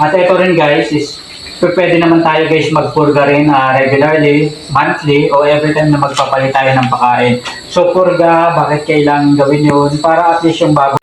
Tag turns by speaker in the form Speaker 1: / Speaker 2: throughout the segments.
Speaker 1: At ito rin guys is pwede naman tayo guys magpurga rin ah, regularly, monthly, o every time na magpapalit tayo ng pagkain. So purga, bakit kailangan gawin yun? Para at least yung baboy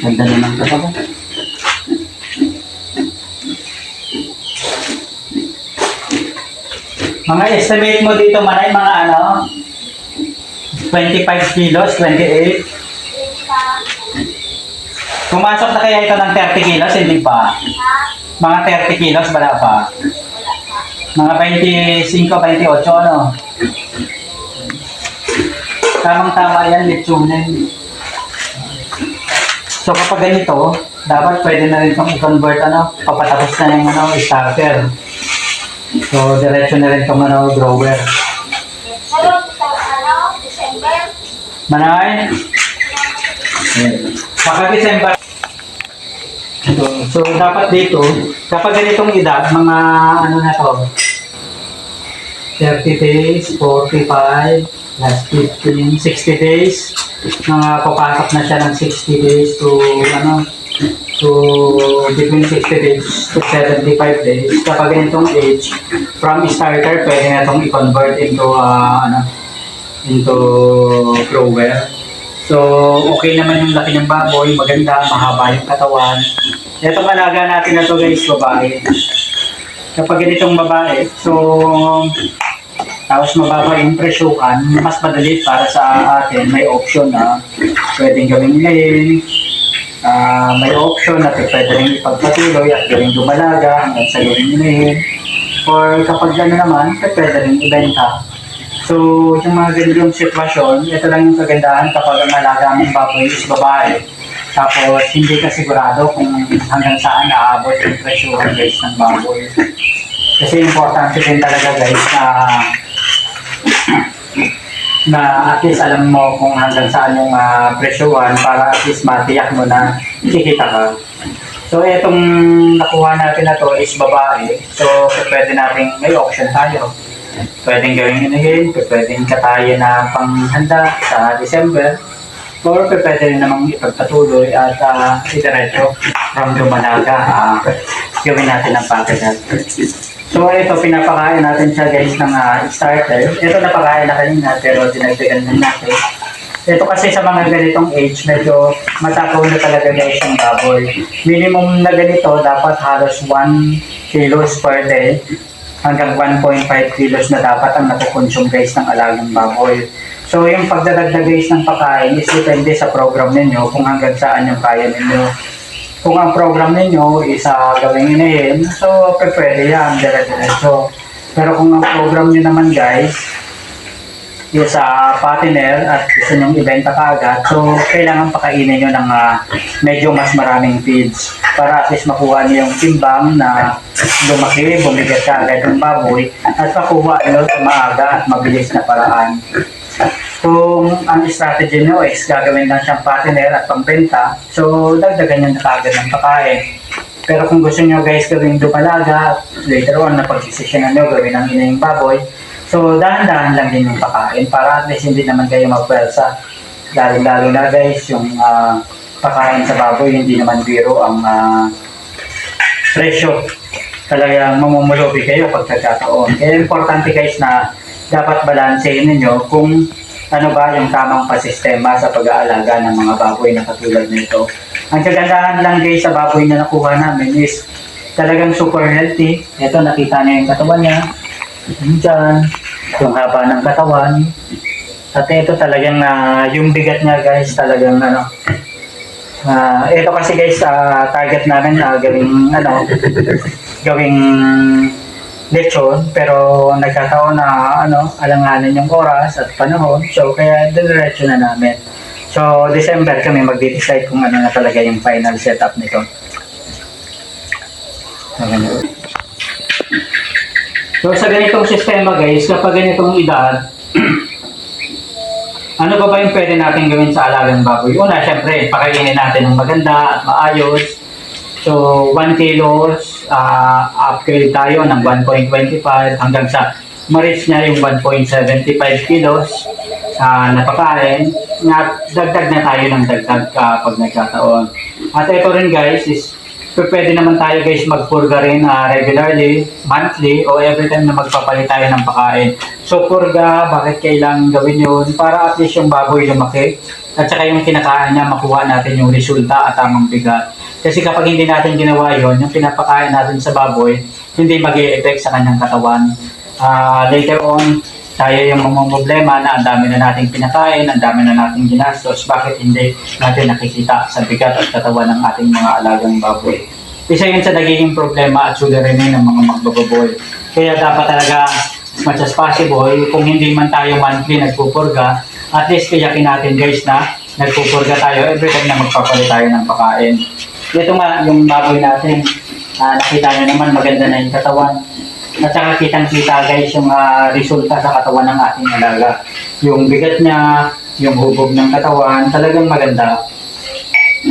Speaker 1: Ganda naman ka ba? Mga estimate mo dito manay mga ano? 25 kilos, 28. Pumasok na kaya ito ng 30 kilos, hindi pa? Mga 30 kilos, wala pa? Mga 25, 28, ano? Tamang-tama yan, litsunin. So kapag ganito, dapat pwede na rin itong i-convert ano, papatapos na yung ano, starter. So diretso na rin itong ano, grower. Manay? Baka December. So, so dapat dito, kapag ganitong edad, mga ano na to, 30 days, 45, last 15, 60 days, mga papasok na siya ng 60 days to ano, to between 60 days to 75 days. Kapag ganitong age, from starter, pwede na itong i-convert into ah, ano, into grower. So, okay naman yung laki ng baboy, maganda, mahaba yung katawan. Itong alaga natin na to guys, babae. Kapag ganitong babae, so, tapos mababa yung presyuhan, mas madali para sa atin, may option na pwedeng gawing ilayin, Ah, may option na pwede rin ipagpatuloy at gawing dumalaga hanggang sa gawing ilayin. Or kapag gano'n naman, pwede rin ibenta. So, yung mga ganitong sitwasyon, ito lang yung kagandahan kapag ang alaga ng baboy is babae. Tapos, hindi ka sigurado kung hanggang saan aabot yung presyuhan guys ng baboy. Kasi importante din talaga guys na na at least alam mo kung hanggang saan yung uh, presyuhan para at least matiyak mo na kikita ka. So, itong nakuha natin na to is babae. So, pwede natin, may option tayo. Pwedeng gawin yun again, pwedeng katayan na panghanda sa December. Or pwede rin namang ipagpatuloy at uh, idiretso from Dumalaga. Uh, gawin natin ang package So ito, pinapakain natin siya guys ng ah, starter. Ito napakain na kanina pero dinagdagan din natin. Ito kasi sa mga ganitong age, medyo matakaw na talaga guys yung baboy. Minimum na ganito, dapat halos 1 kilos per day hanggang 1.5 kilos na dapat ang nakukonsume guys ng alagang baboy. So yung pagdadagdag guys ng pagkain is depende sa program ninyo kung hanggang saan yung kaya ninyo kung ang program ninyo is uh, gawing inahin, so pwede yan, dire-diretso. Pero kung ang program nyo naman guys, is uh, partner at gusto nyong ibenta kaagad, so kailangan pakainin nyo ng ah, medyo mas maraming feeds para at least makuha nyo yung timbang na lumaki, bumigat kaagad yung baboy at makuha nyo sa maaga at mabilis na paraan. Kung ang strategy nyo is gagawin lang siyang partner at pambenta, so dagdagan nyo na kagad ng pagkain. Pero kung gusto nyo guys gawing dumalaga, at later on na pagsisisyonan nyo gawin ang inayong baboy, so dahan-dahan lang din yung pagkain para at least hindi naman kayo magpwersa. Lalo-lalo na guys, yung ah, pagkain sa baboy, hindi naman biro ang ah, presyo. Talagang mamumulobi kayo pagkakataon. Kaya importante guys na dapat balansehin ninyo kung ano ba yung tamang pasistema sa pag-aalaga ng mga baboy na katulad nito. Ang kagandahan lang guys sa baboy na nakuha namin is talagang super healthy. Ito nakita niyo yung katawan niya. Diyan, yung haba ng katawan. At ito talagang na yung bigat niya guys talagang ano. Ah, ito kasi guys ah, target namin na gawing ano gawing lechon pero nagkataon na ano alanganin yung oras at panahon so kaya diretso na namin so December kami magde-decide kung ano na talaga yung final setup nito so, sa ganitong sistema guys kapag ganitong edad ano ba ba yung pwede natin gawin sa alagang baboy? Una, syempre, pakainin natin ng maganda at maayos. So, So, 1 kilos, ah, upgrade tayo ng 1.25 hanggang sa ma-reach niya yung 1.75 kilos ah, na dagdag na tayo ng dagdag kapag nagkataon. At ito rin guys is pwede naman tayo guys magpurga rin ah, regularly, monthly, o every time na magpapalit tayo ng pagkain. So, purga, bakit kailangan gawin yun? Para at least yung baboy lumaki. At saka yung kinakain niya, makuha natin yung resulta at tamang bigat. Kasi kapag hindi natin ginawa yon yung pinapakain natin sa baboy, hindi mag effect sa kanyang katawan. Ah, later on, tayo yung mga problema na ang dami na nating pinakain, ang dami na nating ginastos, bakit hindi natin nakikita sa bigat at katawan ng ating mga alagang baboy. Isa yun sa nagiging problema at suliranin ng mga magbababoy. Kaya dapat talaga as much as possible, kung hindi man tayo monthly nagpupurga, at least tiyakin natin guys na nagpupurga tayo every time na magpapalit tayo ng pakain. Ito nga, yung baboy natin, ah, nakita nyo naman maganda na yung katawan. At saka kitang-kita guys yung ah, resulta sa katawan ng ating alaga. Yung bigat niya, yung hubog ng katawan, talagang maganda.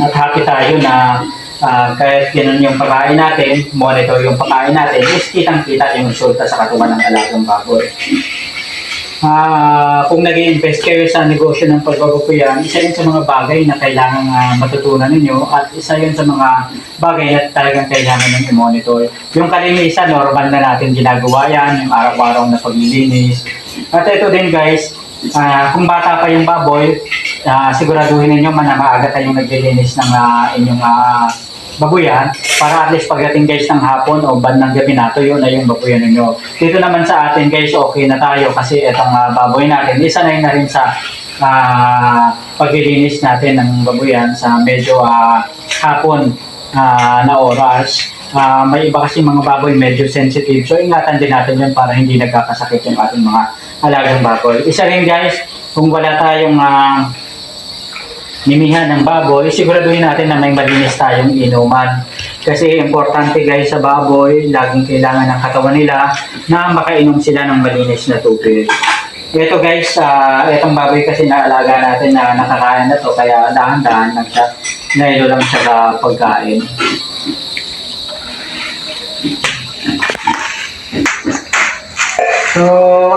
Speaker 1: At happy tayo na ah, kahit ganun yung pagkain natin, monitor yung pagkain natin, is kitang-kita yung resulta sa katawan ng alagang baboy. Ah, kung nag invest kayo sa negosyo ng pagbababoyan, isa yun sa mga bagay na kailangan ah, matutunan ninyo at isa yun sa mga bagay na talagang kailangan nyo i-monitor. Yung kalinisan, normal na natin ginagawa yan, yung araw-araw na paglilinis. At ito din guys, ah, kung bata pa yung baboy, ah, siguraduhin ninyo na maaga tayong naglilinis ng ah, inyong ah, babuyan para at least pagdating guys ng hapon o bandang gabi na tuyo na yung babuyan ninyo. Dito naman sa atin guys, okay na tayo kasi itong ah, baboy natin, isanay na rin sa ah, paglilinis natin ng babuyan sa medyo ah, hapon ah, na oras. Ah, may iba kasi mga baboy medyo sensitive. So ingatan din natin yun para hindi nagkakasakit yung ating mga alagang baboy. Isa rin guys, kung wala tayong ah, nimihan ng baboy, siguraduhin natin na may malinis tayong inuman. Kasi importante guys sa baboy, laging kailangan ng katawan nila na makainom sila ng malinis na tubig. Ito guys, uh, itong baboy kasi naalaga natin na nakakain na to, kaya dahan-dahan lang siya, nailo lang siya sa pagkain. So,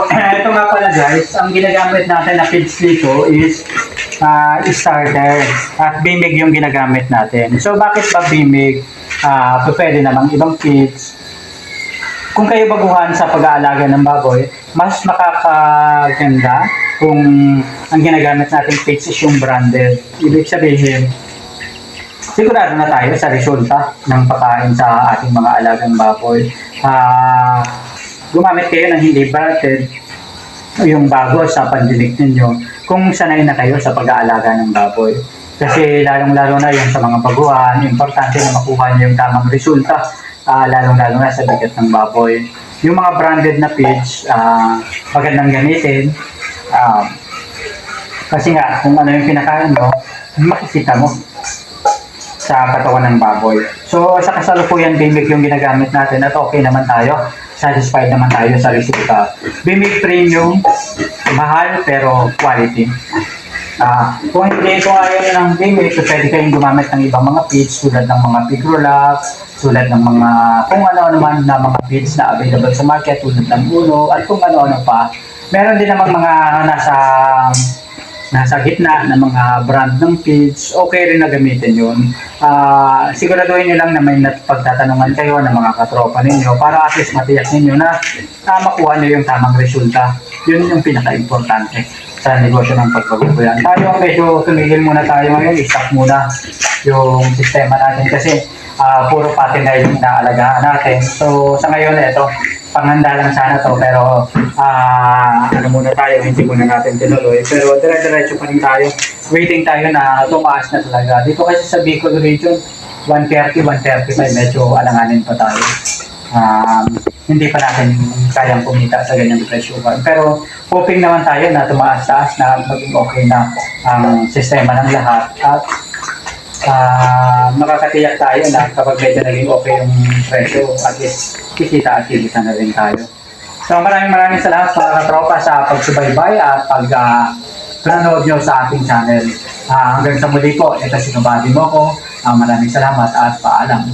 Speaker 1: ito nga pala guys, ang ginagamit natin na feeds dito is ah, starter at bimig yung ginagamit natin. So, bakit ba bimig? Ah, pwede namang ibang feeds. Kung kayo baguhan sa pag-aalaga ng baboy, mas makakaganda kung ang ginagamit nating feeds is yung branded. Ibig sabihin, sigurado na tayo sa resulta ng pagkain sa ating mga alagang baboy. Ah, gumamit kayo ng hindi branded yung bago sa pandinig ninyo kung sanay na kayo sa pag-aalaga ng baboy. Kasi lalong-lalo na yung sa mga baguhan, importante na makuha nyo yung tamang resulta, ah, lalong-lalo na sa bigat ng baboy. Yung mga branded na feeds, ah, magandang gamitin. ah, kasi nga, kung ano yung pinakain mo, makikita mo sa katawan ng baboy. So, sa kasalukuyan, Bimig yung ginagamit natin at okay naman tayo. Satisfied naman tayo sa resulta. Bimig Premium, mahal pero quality. Ah, kung hindi ko ayaw ng Bimig, so pwede kayong gumamit ng ibang mga feeds tulad ng mga Pigrolax, tulad ng mga kung ano naman na mga feeds na available sa market tulad ng Uno at kung ano-ano pa. Meron din namang mga nasa nasa gitna ng mga brand ng feeds, okay rin na gamitin yun. Ah, siguraduhin nyo lang na may pagtatanungan kayo ng mga katropa ninyo para at least matiyak ninyo na ah, makuha nyo yung tamang resulta. Yun yung pinaka-importante sa negosyo ng pagbabagoyan. Tayo medyo tumigil muna tayo ngayon, i-stop muna yung sistema natin kasi ah, puro patin na yung inaalagaan natin. So sa ngayon, ito, panghanda lang sana to pero ah ano muna tayo, hindi muna natin tinuloy. Pero dire-diretso pa rin tayo. Waiting tayo na tumaas na talaga. Dito kasi sa Bicol region, 130, 135, medyo alanganin pa tayo. Um, hindi pa natin kayang kumita sa ganyang presyo. Pero hoping naman tayo na tumaas-taas na maging okay na ang sistema ng lahat at ah makakatiyak tayo na kapag medyo naging okay yung presyo, at least kikita at kikita na rin tayo. So maraming maraming salamat mga katropa sa pagsubaybay at pag ah, panonood nyo sa ating channel. Ah, hanggang sa muli po, ito si Kabady mo ko. Ah, maraming salamat at paalam.